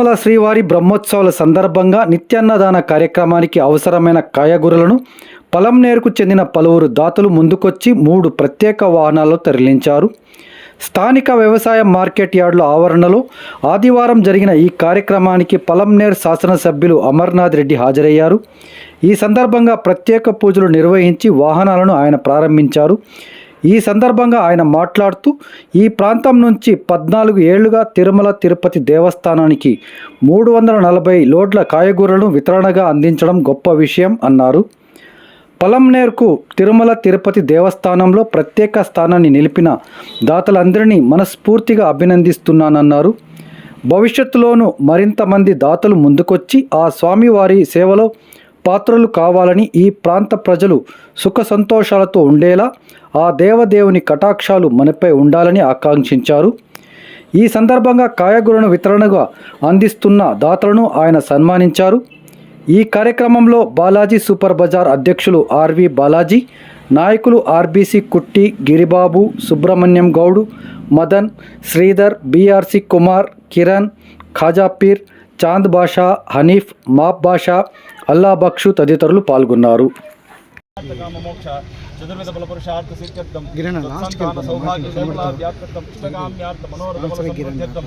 తిరుమల శ్రీవారి బ్రహ్మోత్సవాల సందర్భంగా నిత్యాన్నదాన కార్యక్రమానికి అవసరమైన కాయగూరలను పలంనేరుకు చెందిన పలువురు దాతలు ముందుకొచ్చి మూడు ప్రత్యేక వాహనాల్లో తరలించారు. స్థానిక వ్యవసాయ మార్కెట్ యార్డుల ఆవరణలో ఆదివారం జరిగిన ఈ కార్యక్రమానికి పలంనేర్ శాసనసభ్యులు అమర్నాథ్ రెడ్డి హాజరయ్యారు. ఈ సందర్భంగా ప్రత్యేక పూజలు నిర్వహించి వాహనాలను ఆయన ప్రారంభించారు. ఈ సందర్భంగా ఆయన మాట్లాడుతూ ఈ ప్రాంతం నుంచి పద్నాలుగు ఏళ్ళుగా తిరుమల తిరుపతి దేవస్థానానికి మూడు వందల నలభై లోడ్ల కాయగూరలను వితరణగా అందించడం గొప్ప విషయం అన్నారు. పలంనేర్కు తిరుమల తిరుపతి దేవస్థానంలో ప్రత్యేక స్థానాన్ని నిలిపిన దాతలందరినీ మనస్ఫూర్తిగా అభినందిస్తున్నానన్నారు. భవిష్యత్తులోనూ మరింత మంది దాతలు ముందుకొచ్చి ఆ స్వామివారి సేవలో పాత్రలు కావాలని ఈ ప్రాంత ప్రజలు సుఖ సంతోషాలతో ఉండేలా ఆ దేవదేవుని కటాక్షాలు మనపై ఉండాలని ఆకాంక్షించారు. ఈ సందర్భంగా కాయగూరను వితరణగా అందిస్తున్న దాతలను ఆయన సన్మానించారు. ఈ కార్యక్రమంలో బాలాజీ సూపర్ బజార్ అధ్యక్షులు ఆర్వి బాలాజీ నాయకులు ఆర్బీసీ కుట్టి గిరిబాబు సుబ్రహ్మణ్యం గౌడు మదన్ శ్రీధర్ బీఆర్సీ కుమార్ కిరణ్ ఖాజాపీర్ చాంద్ బాషా హనీఫ్ మాప్ బాషా అల్లా బక్షు తదితరులు పాల్గొన్నారు. మనోరథ బల సంసిద్ధ్యర్థం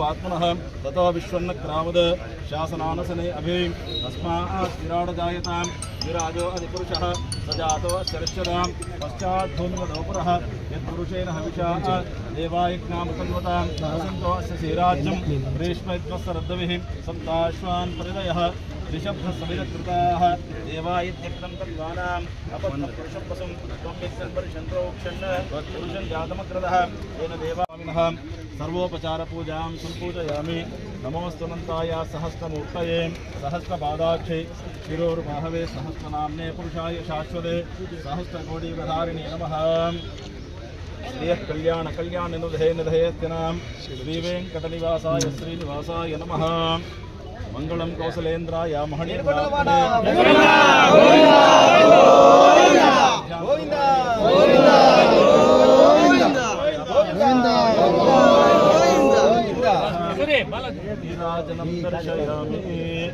యస్య భవ్యం ఈగల్తామృతత్వస్థానః యథన్నేనాదయోహదే ఏతావానస్య మహిమానతోఛాయాగస్య మూర్ధ పాదోస్య విశ్వాభూతాని త్రిపాదస్యామృతం దివి త్రిపాదో ఊర్ధ్వమూర్ధః పాదో ఓస్య హాభవాత్మనः తతో విశ్వన్న క్రామద శాసనానసనే అభి తస్మాత్ విరాడజాయతాం విరాజో అధిపురుషः సజాతో శరశ్చదాం పశ్చాద్భూమిమదోపురः యత్పురుషేణ హవిషా దేవాయజ్ఞామసన్వతాం వసంతో అస్య శ్రీరాజ్యం గ్రీష్మత్వస్సరద్దవిः సప్తాశ్వాన్ పరిదయः ऋषभसमिरकृताः देवा इत्यक्तं तद्वानाम् अपत्नं पुरुषं वसुं त्वं यत्सन् परिषन्त्रोक्षन् पुरुषं जातमग्रदः येन देवामिनः సర్వోపచార పూజాం సంపూజయామి నమోస్తునంతాయ సహస్రమూర్తయే సహస్రపాదాక్షై శిరోర్వాహవే సహస్రనామ్నే పురుషాయ శాశ్వతే సహస్రకోటీవధారిణి నమ శ్రీయ కళ్యాణ కళ్యాణ నిధే నిధేయస్తినాం శ్రీవేంకటనివాసాయ శ్రీనివాసాయ నమ మంగళం కౌశలేంద్రాయ మహణి त्याच्यानंतर शरीरामध्ये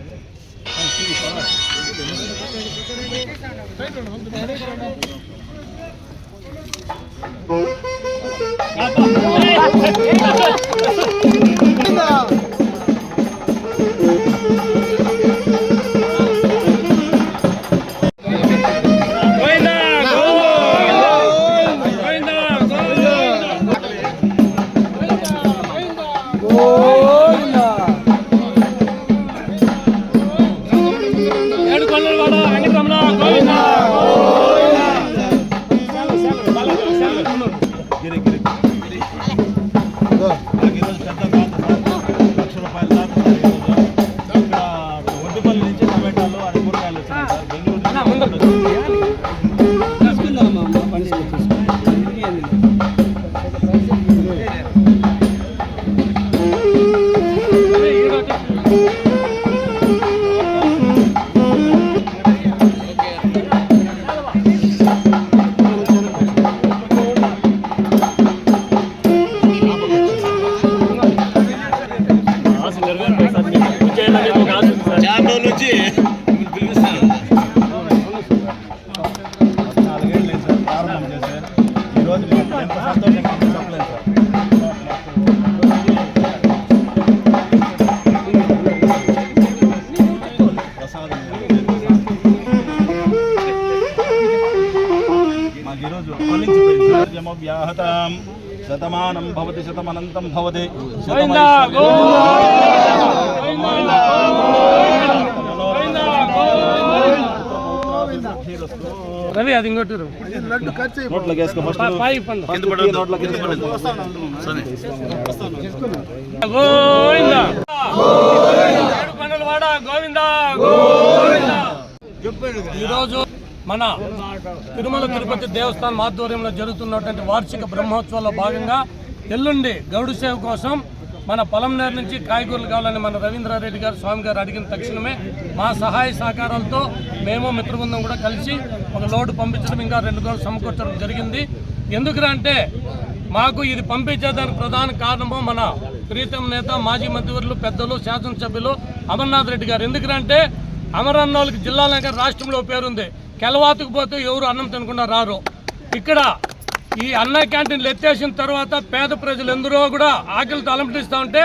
సార్ జమవ్యాహతాం శతమానం భవతి శతమనంతం భవతి. రవి అది ఇంకోటి గోవిందా. ఈరోజు మన తిరుమల తిరుపతి దేవస్థానం ఆధ్వర్యంలో జరుగుతున్నటువంటి వార్షిక బ్రహ్మోత్సవాల్లో భాగంగా ఎల్లుండి గౌడు సేవ కోసం మన పొలంనేరు నుంచి కాయగూరలు కావాలని మన రవీంద్రారెడ్డి గారు స్వామి గారు అడిగిన తక్షణమే మా సహాయ సహకారాలతో మేము మిత్రబృందం కూడా కలిసి ఒక లోటు పంపించడం ఇంకా రెండు రోజులు సమకూర్చడం జరిగింది. ఎందుకంటే మాకు ఇది పంపించేదానికి ప్రధాన కారణము మన ప్రీతం నేత మాజీ మంత్రివర్యులు పెద్దలు శాసనసభ్యులు అమర్నాథ్ రెడ్డి గారు. ఎందుకంటే అమరన్నోళ్ళకి జిల్లాలో రాష్ట్రంలో పేరుంది. కెలవాతుకు పోతే ఎవరు అన్నం తినకుండా రారు. ఇక్కడ ఈ అన్న క్యాంటీన్లు ఎత్తేసిన తర్వాత పేద ప్రజలు ఎందరో కూడా ఆకలితో అలంకరిస్తూ ఉంటే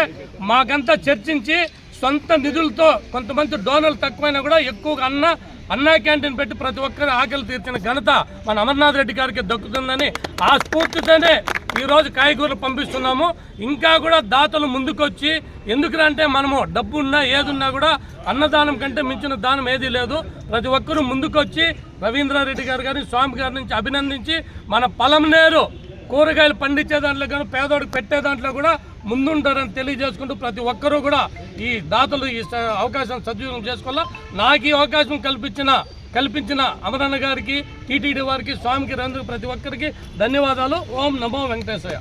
మాకంతా చర్చించి సొంత నిధులతో కొంతమంది డోనర్లు తక్కువైనా కూడా ఎక్కువగా అన్న అన్నా క్యాంటీన్ పెట్టి ప్రతి ఒక్కరి ఆకలి తీర్చిన ఘనత మన అమర్నాథ్ రెడ్డి గారికి దక్కుతుందని ఆ స్ఫూర్తితోనే ఈరోజు కాయగూరలు పంపిస్తున్నాము. ఇంకా కూడా దాతలు ముందుకొచ్చి ఎందుకంటే మనము డబ్బు ఉన్నా ఏదున్నా కూడా అన్నదానం కంటే మించిన దానం ఏదీ లేదు. ప్రతి ఒక్కరూ ముందుకొచ్చి రవీంద్రారెడ్డి గారు కానీ స్వామి గారి నుంచి అభినందించి మన పొలంనేరు కూరగాయలు పండించే దాంట్లో కానీ పేదోడికి పెట్టే దాంట్లో కూడా ముందుంటారని తెలియజేసుకుంటూ ప్రతి ఒక్కరూ కూడా ఈ దాతలు ఈ స- అవకాశం సద్వినియోగం చేసుకోవాలా? నాకు ఈ అవకాశం కల్పించిన కల్పించిన అమరన్న గారికి టీటీడీ వారికి స్వామికి రంగు ప్రతి ఒక్కరికి ధన్యవాదాలు. ఓం నమో వెంకటేశయ్య.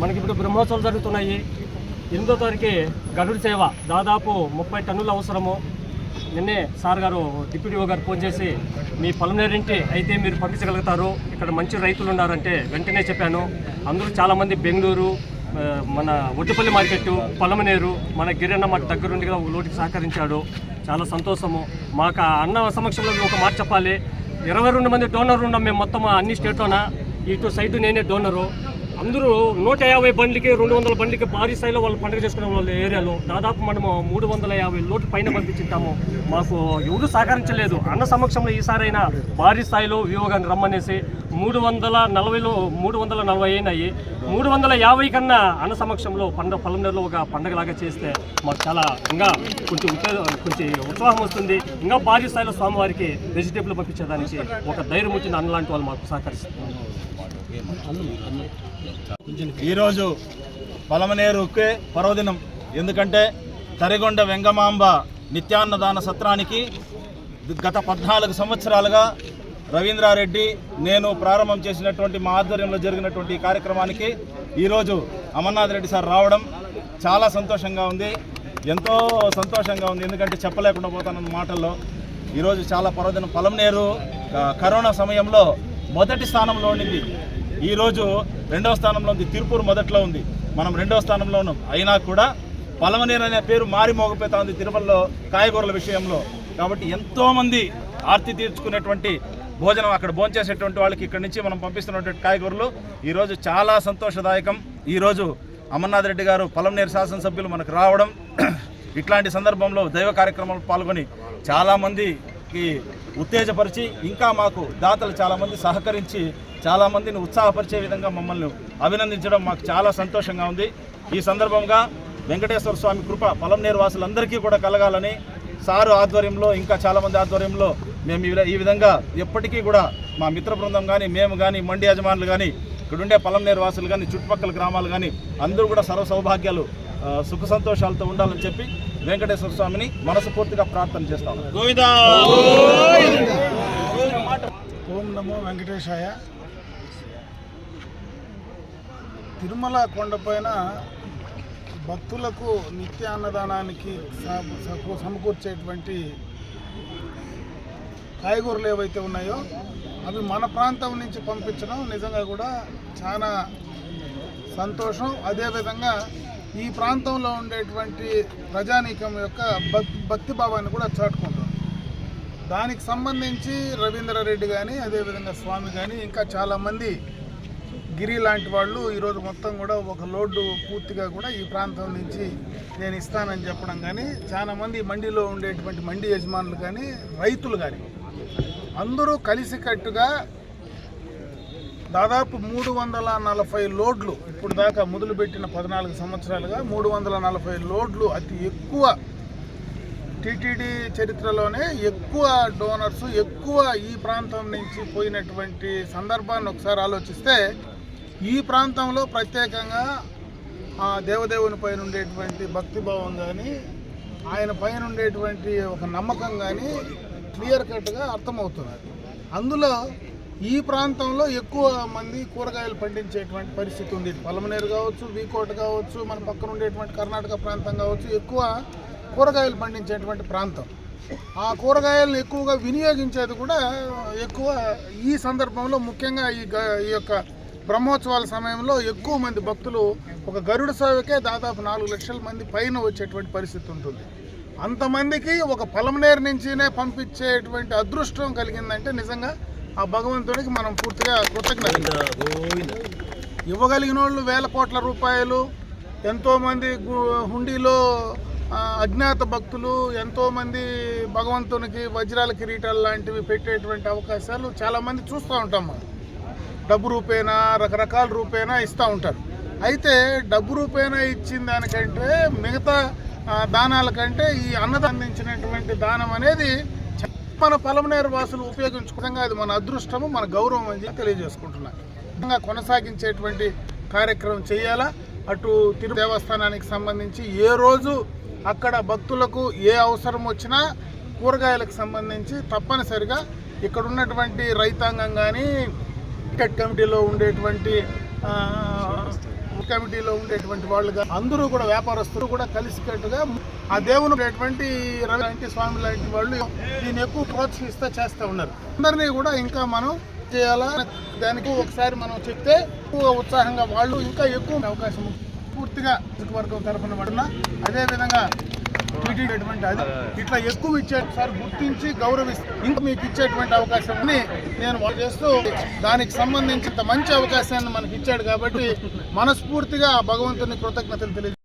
మనకి ఇప్పుడు బ్రహ్మోత్సవాలు జరుగుతున్నాయి. ఎనిమిదో తారీఖు గరుడు సేవ. దాదాపు ముప్పై టన్నుల అవసరము. నిన్నే సార్ గారు డిప్యూటీ ఓ గారు ఫోన్ చేసి మీ పొలంనేరింటి అయితే మీరు పంపించగలుగుతారు. ఇక్కడ మంచి రైతులు ఉన్నారంటే వెంటనే చెప్పాను. అందరూ చాలామంది బెంగళూరు మన ఒడ్డుపల్లి మార్కెట్ పొలమనేరు మన గిరన్న మాట దగ్గరుండి ఒక లోటుకి సహకరించాడు. చాలా సంతోషము. మాకు ఆ అన్న సమక్షంలో ఒక మాట చెప్పాలి. ఇరవై రెండు మంది డోనర్ ఉన్నాం మేము మొత్తం అన్ని స్టేట్లోన ఇటు సైడ్ నేనే డోనరు అందరూ నూట యాభై బండ్లకి రెండు వందల బండ్లకి భారీ స్థాయిలో వాళ్ళు పండుగ చేసుకునే వాళ్ళ ఏరియాలో దాదాపు మనము మూడు వందల యాభై లోటు పైన పంపించుంటాము మాకు ఎవరు సహకరించలేదు. అన్న సమక్షంలో ఈసారైనా భారీ స్థాయిలో వియోగాన్ని రమ్మనేసి మూడు వందల నలభైలో మూడు వందల నలభై అయినాయి. మూడు వందల యాభై కన్నా అన్న సమక్షంలో పండుగ పల్లెనూరులో ఒక పండగలాగా చేస్తే మాకు చాలా ఇంకా కొంచెం కొంచెం ఉత్సాహం వస్తుంది. ఇంకా భారీ స్థాయిలో స్వామివారికి వెజిటేబుల్ పంపించేదానికి ఒక ధైర్యం వచ్చిన అన్న లాంటి వాళ్ళు మాకు సహకరిస్తున్నారు ఈరోజు పలమనేరుకే పర్వదినం. ఎందుకంటే తరిగొండ వెంగమాంబ నిత్యాన్నదాన సత్రానికి గత పద్నాలుగు సంవత్సరాలుగా రవీంద్రారెడ్డి నేను ప్రారంభం చేసినటువంటి మా ఆధ్వర్యంలో జరిగినటువంటి కార్యక్రమానికి ఈరోజు అమర్నాథ్ రెడ్డి సార్ రావడం చాలా సంతోషంగా ఉంది. ఎంతో సంతోషంగా ఉంది. ఎందుకంటే చెప్పలేకుండా పోతానన్న మాటల్లో ఈరోజు చాలా పర్వదినం. పలమనేరు కరోనా సమయంలో మొదటి స్థానంలో ఉండింది. ఈరోజు రెండవ స్థానంలో ఉంది. తిరుపూర్ మొదట్లో ఉంది. మనం రెండవ స్థానంలో ఉన్నాం అయినా కూడా పలమనేరు అనే పేరు మారి మోగపోతా ఉంది తిరుమలలో కాయగూరల విషయంలో. కాబట్టి ఎంతోమంది ఆర్తి తీర్చుకునేటువంటి భోజనం అక్కడ భోంచేసేటువంటి వాళ్ళకి ఇక్కడ నుంచి మనం పంపిస్తున్నటువంటి కాయగూరలు. ఈరోజు చాలా సంతోషదాయకం. ఈరోజు అమర్నాథ్ రెడ్డి గారు పలంనేరు శాసనసభ్యులు మనకు రావడం. ఇట్లాంటి సందర్భంలో దైవ కార్యక్రమాలు పాల్గొని చాలామంది కి ఉత్తేజపరిచి ఇంకా మాకు దాతలు చాలామంది సహకరించి చాలామందిని ఉత్సాహపరిచే విధంగా మమ్మల్ని అభినందించడం మాకు చాలా సంతోషంగా ఉంది. ఈ సందర్భంగా వెంకటేశ్వర స్వామి కృప పలంనేరు వాసులందరికీ కూడా కలగాలని సారు ఆధ్వర్యంలో ఇంకా చాలామంది ఆధ్వర్యంలో మేము ఈ విధంగా ఎప్పటికీ కూడా మా మిత్ర బృందం కానీ మేము కానీ మండి యజమానులు కానీ ఇక్కడుండే పలంనేరు వాసులు కానీ చుట్టుపక్కల గ్రామాలు కానీ అందరూ కూడా సర్వ సౌభాగ్యాలు సుఖ సంతోషాలతో ఉండాలని చెప్పి వెంకటేశ్వర స్వామిని మనస్ఫూర్తిగా ప్రార్థన చేస్తాం ఓం నమో వెంకటేశాయ. తిరుమల కొండపైన భక్తులకు నిత్య అన్నదానానికి సమకూర్చేటువంటి కాయగూరలు ఏవైతే ఉన్నాయో అవి మన ప్రాంతం నుంచి పంపించడం నిజంగా కూడా చాలా సంతోషం. అదేవిధంగా ఈ ప్రాంతంలో ఉండేటువంటి ప్రజానీకం యొక్క భక్ భక్తి భావాన్ని కూడా చాటుకుంటుంది. దానికి సంబంధించి రవీంద్రారెడ్డి కానీ అదేవిధంగా స్వామి కానీ ఇంకా చాలామంది గిరి లాంటి వాళ్ళు ఈరోజు మొత్తం కూడా ఒక లోడ్డు పూర్తిగా కూడా ఈ ప్రాంతం నుంచి నేను ఇస్తానని చెప్పడం కానీ చాలామంది మండిలో ఉండేటువంటి మండి యజమానులు కానీ రైతులు కానీ అందరూ కలిసికట్టుగా దాదాపు మూడు వందల నలభై లోడ్లు ఇప్పుడు దాకా మొదలుపెట్టిన పద్నాలుగు సంవత్సరాలుగా మూడు వందల నలభై లోడ్లు అతి ఎక్కువ టీటీడీ చరిత్రలోనే ఎక్కువ డోనర్స్ ఎక్కువ ఈ ప్రాంతం నుంచి పోయినటువంటి సందర్భాన్ని ఒకసారి ఆలోచిస్తే ఈ ప్రాంతంలో ప్రత్యేకంగా ఆ దేవదేవుని పైన ఉండేటువంటి భక్తిభావం కానీ ఆయన పైన ఉండేటువంటి ఒక నమ్మకం కానీ క్లియర్ కట్గా అర్థమవుతుంది అందులో ఈ ప్రాంతంలో ఎక్కువ మంది కూరగాయలు పండించేటువంటి పరిస్థితి ఉంది. పలమనేరు కావచ్చు వీకోట కావచ్చు మన పక్కన ఉండేటువంటి కర్ణాటక ప్రాంతం కావచ్చు ఎక్కువ కూరగాయలు పండించేటువంటి ప్రాంతం. ఆ కూరగాయలను ఎక్కువగా వినియోగించేది కూడా ఎక్కువ ఈ సందర్భంలో ముఖ్యంగా ఈ గ- ఈ యొక్క బ్రహ్మోత్సవాల సమయంలో ఎక్కువ మంది భక్తులు ఒక గరుడ సేవకే దాదాపు నాలుగు లక్షల మంది పైన వచ్చేటువంటి పరిస్థితి ఉంటుంది. అంతమందికి ఒక పలమనేరు నుంచినే పంపించేటువంటి అదృష్టం కలిగిందంటే నిజంగా ఆ భగవంతుడికి మనం పూర్తిగా కృతజ్ఞత. ఇవ్వగలిగిన వాళ్ళు వేల కోట్ల రూపాయలు ఎంతోమంది గు- హుండీలో అజ్ఞాత భక్తులు ఎంతోమంది భగవంతునికి వజ్రాల కిరీటాలు లాంటివి పెట్టేటువంటి అవకాశాలు చాలామంది చూస్తూ ఉంటాం మనం. డబ్బు రూపేనా రకరకాల రూపేనా ఇస్తూ ఉంటారు. అయితే డబ్బు రూపేనా ఇచ్చిన దానికంటే మిగతా దానాల కంటే ఈ అన్నదానం అందించినటువంటి దానం అనేది మన పలమనేరు వాసులు ఉపయోగించుకోవడంగా అది మన అదృష్టము మన గౌరవం అని చెప్పి తెలియజేసుకుంటున్నాను. కొనసాగించేటువంటి కార్యక్రమం చేయాలా? అటు తిరు దేవస్థానానికి సంబంధించి ఏ రోజు అక్కడ భక్తులకు ఏ అవసరం వచ్చినా కూరగాయలకు సంబంధించి తప్పనిసరిగా ఇక్కడ ఉన్నటువంటి రైతాంగం కానీ టికెట్ కమిటీలో ఉండేటువంటి కమిటీలో ఉండేటువంటి వాళ్ళుగా అందరూ కూడా వ్యాపారస్తులు కూడా కలిసికట్టుగా ఆ దేవుని ఉండేటువంటి రవి లాంటి స్వామి లాంటి వాళ్ళు దీన్ని ఎక్కువ ప్రోత్సహిస్తూ చేస్తూ ఉన్నారు. అందరినీ కూడా ఇంకా మనం చేయాలా? దానికి ఒకసారి మనం చెప్తే ఎక్కువ ఉత్సాహంగా వాళ్ళు ఇంకా ఎక్కువ అవకాశం పూర్తిగా వర్గం తరఫున పడిన అదేవిధంగా ఇట్లా ఎక్కువ ఇచ్చేసారి గుర్తించి గౌరవిస్తూ ఇంకా మీకు ఇచ్చేటువంటి అవకాశం నేను వాళ్ళు చేస్తూ దానికి సంబంధించి మంచి అవకాశాన్ని మనకి ఇచ్చాడు కాబట్టి మనస్ఫూర్తిగా ఆ భగవంతుని కృతజ్ఞతలు తెలియజేస్తాను